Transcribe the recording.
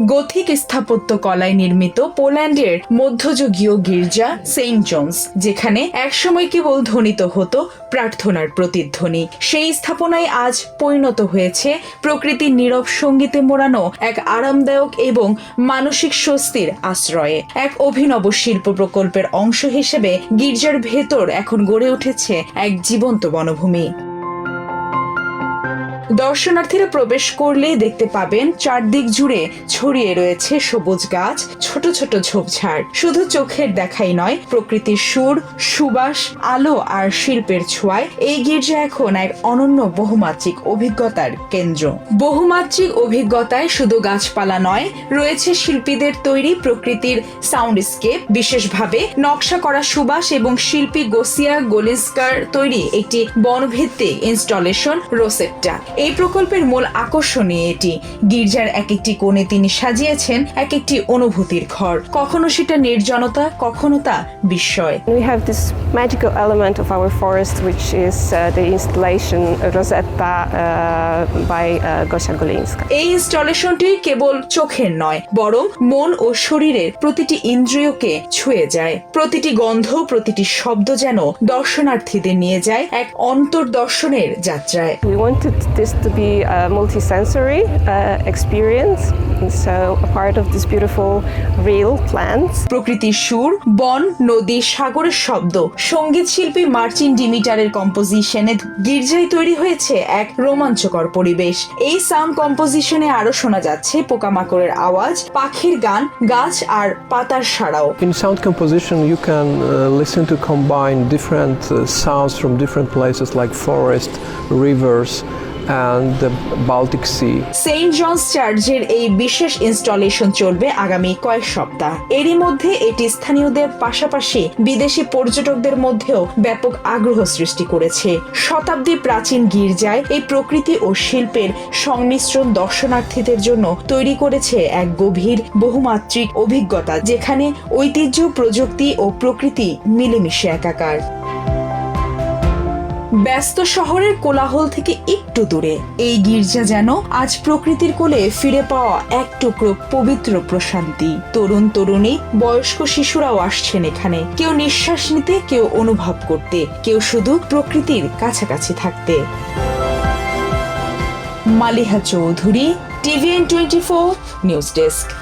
Gothic স্থাপত্য কলায় নির্মিত পোল্যান্ডের মধ্যযুগীয় গির্জা সেন্ট জনস, যেখানে একসময় কেবল ধ্বনিত হতো প্রার্থনার প্রতিধ্বনি। সেই স্থাপনায় আজ পরিণত হয়েছে প্রকৃতির নীরব সঙ্গীতে মোড়ানো এক আরামদায়ক এবং মানসিক স্বস্তির আশ্রয়ে। এক অভিনব শিল্প প্রকল্পের অংশ হিসেবে গির্জার ভেতর এখন গড়ে উঠেছে এক জীবন্ত বনভূমি। দর্শনার্থীরা প্রবেশ করলেই দেখতে পাবেন চারদিক জুড়ে ছড়িয়ে রয়েছে সবুজ গাছ, ছোট ছোট ঝোপঝাড়। শুধু চোখের দেখাই নয়, প্রকৃতির সুর, সুবাস, আলো আর শিল্পের ছোঁয়ায় এই গির্জা এখন এক অনন্য বহুমাত্রিক অভিজ্ঞতার কেন্দ্র। বহুমাত্রিক অভিজ্ঞতায় শুধু গাছপালা নয়, রয়েছে শিল্পীদের তৈরি প্রকৃতির সাউন্ডস্কেপ। বিশেষভাবে নকশা করা সুবাস এবং শিল্পী গোসিয়া গোলিস্কার তৈরি একটি বনভিত্তিক ইনস্টলেশন রোসেট্টা এই প্রকল্পের মূল আকর্ষণীয় এটি। গির্জার এক একটি কোণে তিনি সাজিয়েছেন এক একটি অনুভূতির ঘর। কখনো সেটা নির্জনতা কখনো তা বিস্ময়। We have this magical element of our forest, which is uh, the installation Rosetta uh, by uh, Gosia Golinska. এই ইনস্টলেশনটি কেবল চোখের নয় বরং মন ও শরীরের প্রতিটি ইন্দ্রিয়কে ছুঁয়ে যায়। প্রতিটি গন্ধ প্রতিটি শব্দ যেন দর্শনার্থীদের নিয়ে যায় এক অন্তর্দর্শনের যাত্রায়। We wanted this to be a multisensory uh, experience, and so a part of this beautiful real plants. প্রকৃতির সুর বন নদী সাগরের শব্দ সংগীত শিল্পী মার্চিন ডিমিটারের কম্পোজিশনে গির্জায় তৈরি হয়েছে এক রোমাঞ্চকর পরিবেশ এই সাউন্ড কম্পোজিশনে আরও শোনা যাচ্ছে পোকামাকড়ের আওয়াজ পাখির গান গাছ আর পাতার সাড়াও In sound composition, you can uh, listen to combine different uh, sounds from different places like forest, rivers, and the Baltic Sea. Saint John's চার্চের এই বিশেষ ইনস্টলেশন চলবে আগামী কয়েক সপ্তাহ। এরই মধ্যে এটি স্থানীয়দের পাশাপাশি বিদেশি পর্যটকদের মধ্যেও ব্যাপক আগ্রহ সৃষ্টি করেছে। শতাব্দী প্রাচীন গির্জায় এই প্রকৃতি ও শিল্পের সংমিশ্রণ দর্শনার্থীদের জন্য তৈরি করেছে এক গভীর বহুমাত্রিক অভিজ্ঞতা, যেখানে ঐতিহ্য, প্রযুক্তি ও প্রকৃতি মিলেমিশে একাকার। ব্যস্ত শহরের কোলাহল থেকে একটু দূরে। এই গির্জা যেন আজ প্রকৃতির কোলে ফিরে পাওয়া এক টুকরো পবিত্র প্রশান্তি। তরুণ তরুণী, বয়স্ক শিশুরাও আসছেন এখানে। কেউ নিঃশ্বাস নিতে, কেউ অনুভব করতে, কেউ শুধু প্রকৃতির কাছাকাছি থাকতে। Maliha Chowdhury, TVN twenty four news desk.